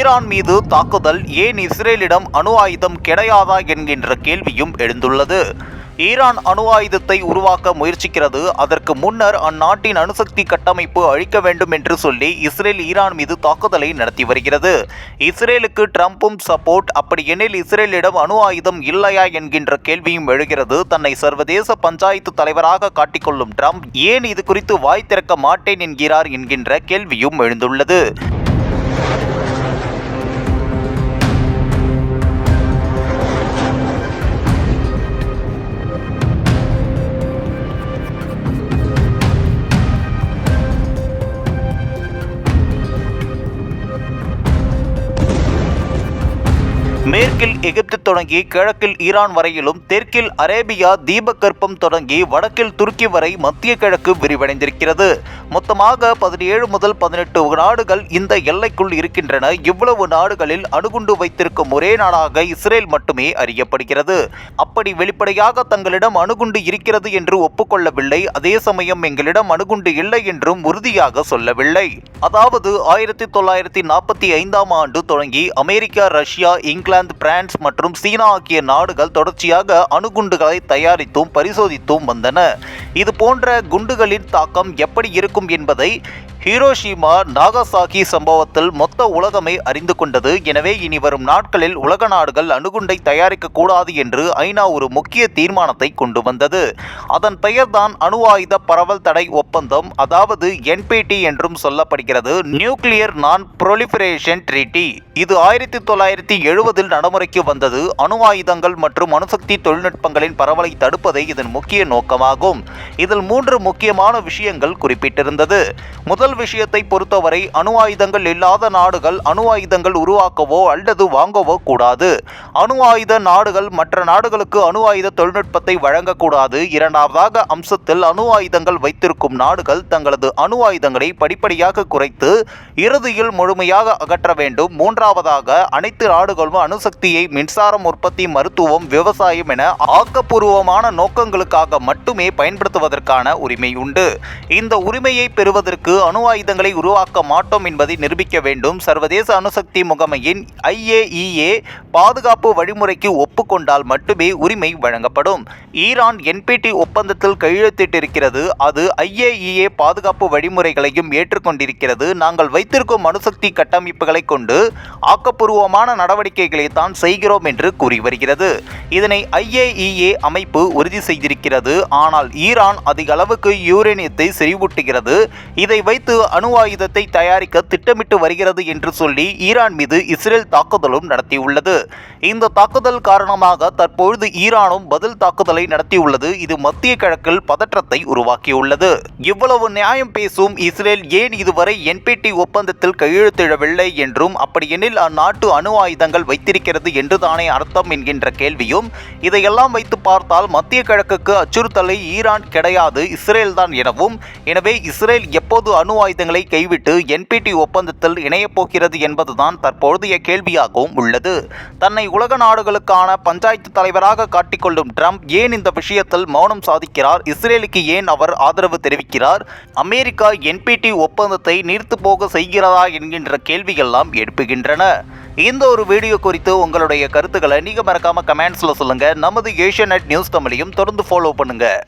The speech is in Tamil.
ஈரான் மீது தாக்குதல் ஏன் இஸ்ரேலிடம் அணு ஆயுதம் கிடையாதா என்கின்ற கேள்வியும் எழுந்துள்ளது. ஈரான் அணு ஆயுதத்தை உருவாக்க முயற்சிக்கிறது. அதற்கு முன்னர் அந்நாட்டின் அணுசக்தி கட்டமைப்பு அழிக்க வேண்டும் என்று சொல்லி இஸ்ரேல் ஈரான் மீது தாக்குதலை நடத்தி வருகிறது. இஸ்ரேலுக்கு ட்ரம்ப்பும் சப்போர்ட் அப்படி எனில் இஸ்ரேலிடம் அணு ஆயுதம் இல்லையா என்கின்ற கேள்வியும் எழுகிறது. தன்னை சர்வதேச பஞ்சாயத்து தலைவராக காட்டிக்கொள்ளும் ட்ரம்ப் ஏன் இது குறித்து வாய் திறக்க மாட்டேன் என்கிறார் என்கின்ற கேள்வியும் எழுந்துள்ளது. மேற்கில் எகிப்து தொடங்கி கிழக்கில் ஈரான் வரையிலும் தெற்கில் அரேபியா தீபகற்பம் தொடங்கி வடக்கில் துருக்கி வரை மத்திய கிழக்கு விரிவடைந்திருக்கிறது. மொத்தமாக பதினேழு முதல் பதினெட்டு நாடுகள் இந்த எல்லைக்குள் இருக்கின்றன. இவ்வளவு நாடுகளில் அணுகுண்டு வைத்திருக்கும் ஒரே நாடாக இஸ்ரேல் மட்டுமே அறியப்படுகிறது. அப்படி வெளிப்படையாக தங்களிடம் அணுகுண்டு இருக்கிறது என்று ஒப்புக்கொள்ளவில்லை. அதே சமயம் எங்களிடம் அணுகுண்டு இல்லை என்றும் உறுதியாக சொல்லவில்லை. அதாவது ஆயிரத்தி தொள்ளாயிரத்தி நாற்பத்தி ஐந்தாம் ஆண்டு தொடங்கி அமெரிக்கா ரஷ்யா இங்கிலாந்து பிரான்ஸ் மற்றும் சீனா ஆகிய நாடுகள் தொடர்ச்சியாக அணுகுண்டுகளை தயாரித்தும் பரிசோதித்தும் வந்தன. இது போன்ற குண்டுகளின் தாக்கம் எப்படி இருக்கும் என்பதை ஹீரோஷிமா நாகசாகி சம்பவத்தில் மொத்த உலகமே அறிந்து கொண்டது. எனவே இனி வரும் நாட்களில் உலக நாடுகள் அணுகுண்டை தயாரிக்கக்கூடாது என்று ஐநா ஒரு முக்கிய தீர்மானத்தை கொண்டு வந்தது. அதன் பெயர்தான் அணு ஆயுத பரவல் தடை ஒப்பந்தம் அதாவது என்பிடி என்றும் சொல்லப்படுகிறது. நியூக்ளியர் நான் புரொலிஃபரேஷன் ட்ரீட்டி. இது ஆயிரத்தி தொள்ளாயிரத்தி எழுபது எழுபதில் நடைமுறைக்கு வந்தது. அணு ஆயுதங்கள் மற்றும் அணுசக்தி தொழில்நுட்பங்களின் பரவலை தடுப்பதே இதன் முக்கிய நோக்கமாகும். இதில் மூன்று முக்கியமான விஷயங்கள் குறிப்பிட்டிருந்தது. முதல் விஷயத்தை பொறுத்தவரை அணு ஆயுதங்கள் இல்லாத நாடுகள் அணு ஆயுதங்கள் உருவாக்கவோ அல்லது வாங்கவோ கூடாது. அணு ஆயுத நாடுகள் மற்ற நாடுகளுக்கு அணு ஆயுத தொழில்நுட்பத்தை வழங்கக்கூடாது. இரண்டாவதாக அம்சத்தில் அணு ஆயுதங்கள் வைத்திருக்கும் நாடுகள் தங்களது அணு ஆயுதங்களை படிப்படியாக குறைத்து இறுதியில் முழுமையாக அகற்ற வேண்டும். மூன்றாவதாக அனைத்து நாடுகளும் அணுசக்தியை மின்சாரம் உற்பத்தி மருத்துவம் விவசாயம் என ஆக்கப்பூர்வமான நோக்கங்களுக்காக மட்டுமே பயன்படுத்துவதற்கான உரிமை உண்டு. இந்த உரிமையை பெறுவதற்கு அணு ஆயுதங்களை உருவாக்க மாட்டோம் என்பதை நிரூபிக்க வேண்டும். சர்வதேச அணுசக்தி முகமையின் ஐஏஇஏ பாதுகாப்பு வழிமுறைக்கு ஒப்புக்கொண்டால் மட்டுமே உரிமை வழங்கப்படும். ஈரான் என்பிடி ஒப்பந்தத்தில் கையெழுத்திட்டிருக்கிறது. அது ஐஏஇஏ பாதுகாப்பு வழிமுறைகளையும் ஏற்றுக்கொண்டிருக்கிறது. நாங்கள் வைத்திருக்கும் அணுசக்தி கட்டமைப்புகளை கொண்டு ஆக்கப்பூர்வமான நடவடிக்கைகளை தான் செய்கிறோம் என்று கூறி வருகிறது. இதனை ஐஏஇஏ அமைப்பு உறுதி செய்திருக்கிறது. ஆனால் ஈரான் அதிக அளவுக்கு யூரேனியத்தை செறிவூட்டுகிறது. இதை வைத்து அணு ஆயுதத்தை தயாரிக்க திட்டமிட்டு வருகிறது என்று சொல்லி ஈரான் மீது இஸ்ரேல் தாக்குதலும் நடத்தியுள்ளது. இந்த தாக்குதல் காரணமாக தற்பொழுது ஈரானும் பதில் தாக்குதலை நடத்தியுள்ளது. இது மத்திய கிழக்கில் பதற்றத்தை உருவாக்கியுள்ளது. இவ்வளவு நியாயம் பேசும் இஸ்ரேல் ஏன் இதுவரை என்பிடி ஒப்பந்தத்தில் கையெழுத்திடவில்லை என்றும் அப்படியெனில் அந்நாட்டு அணு ஆயுதங்கள் வைத்திருக்கிறது என்றுதானே அர்த்தம் என்கின்ற கேள்வியும் இதையெல்லாம் வைத்து பார்த்தால் மத்திய கிழக்குக்கு அச்சுறுத்தலை ஈரான் கிடையாது இஸ்ரேல் தான் எனவும் எனவே இஸ்ரேல் எப்போது அணு ஆயுதங்களை கைவிட்டு என்பிடி ஒப்பந்தத்தில் இணையப் போகிறது என்பதுதான் தற்பொழுதைய கேள்வியாகவும் உள்ளது. தன்னை உலக நாடுகளுக்கான பஞ்சாயத்து தலைவராக காட்டிக்கொள்ளும் ட்ரம்ப் ஏன் இந்த விஷயத்தில் மௌனம் சாதிக்கிறார்? இஸ்ரேலுக்கு ஏன் அவர் ஆதரவு தெரிவிக்கிறார்? அமெரிக்கா என்பிடி ஒப்பந்தத்தை நீர்த்து போக செய்கிறதா என்கின்ற கேள்வியெல்லாம் எழுப்புகின்றன. இந்த ஒரு வீடியோ குறித்து உங்களுடைய கருத்துக்களை நீங்கள் மறக்காமல் கமெண்ட்ஸில் சொல்லுங்கள் நமது ஏஷியா நியூஸ் தமிழையும் தொடர்ந்து ஃபாலோ பண்ணுங்கள்